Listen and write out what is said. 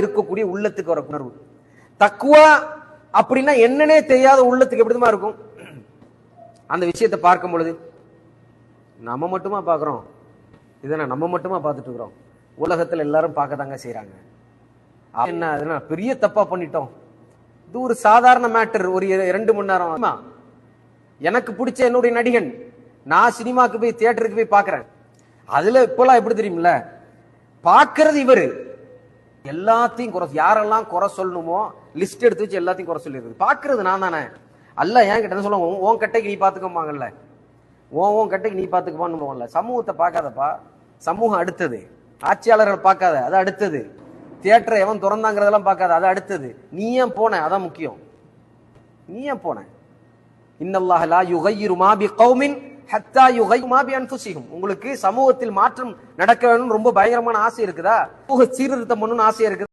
இருக்கக்கூடிய உள்ளத்துக்கு வர உணர்வு. தக்குவா அப்படின்னா என்னன்னே தெரியாத உள்ளத்துக்கு எப்படிமா இருக்கும்? அந்த விஷயத்தை பார்க்கும் பொழுது நம்ம மட்டுமா பார்க்குறோம்? இதை நம்ம மட்டுமா பார்த்துட்டு இருக்கிறோம். உலகத்தில் எல்லாரும் பார்க்க தாங்க செய்யறாங்க என்ன அதெல்லாம் பெரிய தப்பா பண்ணிட்டோம். இது ஒரு சாதாரண மேட்டர் ஒரு ரெண்டு மணி நேரம். எனக்கு பிடிச்ச என்னுடைய நடிகன் நான் சினிமாவுக்கு போய் தியேட்டருக்கு போய் பார்க்குறேன். அதில் இப்போலாம் எப்படி தெரியுமில்ல? பார்க்கறது இவர். எல்லாத்தையும் குறை யாரெல்லாம் குறை சொல்லணுமோ லிஸ்ட் எடுத்து வச்சு எல்லாத்தையும் குறை சொல்லிடுது பார்க்கறது நான் தானே. அல்ல ஏன் கிட்ட சொல்லுவோம் உன் கட்டைக்கு நீ பாத்துக்கோமாங்கல்ல ஓன் ஓன் கட்டைக்கு நீ பாத்துக்கோமான்னு சமூகத்தை பார்க்காதப்பா. சமூகம் அடுத்தது. ஆட்சியாளர்கள் பார்க்காத அது அடுத்தது. தியேட்டரை எவன் திறந்தாங்கிறதெல்லாம் பார்க்காத அது அடுத்தது. நீ ஏன் போன? அதான் முக்கியம். நீ ஏன் போன? இன்னல்லாஹ் லா யுகையிரு மா கௌமின் ஹத்தா யுகை மாபி உங்களுக்கு சமூகத்தில் மாற்றம் நடக்க வேணும்னு ரொம்ப பயங்கரமான ஆசை இருக்குதா? சீர்திருத்தம் பண்ணணும்னு ஆசை இருக்குது?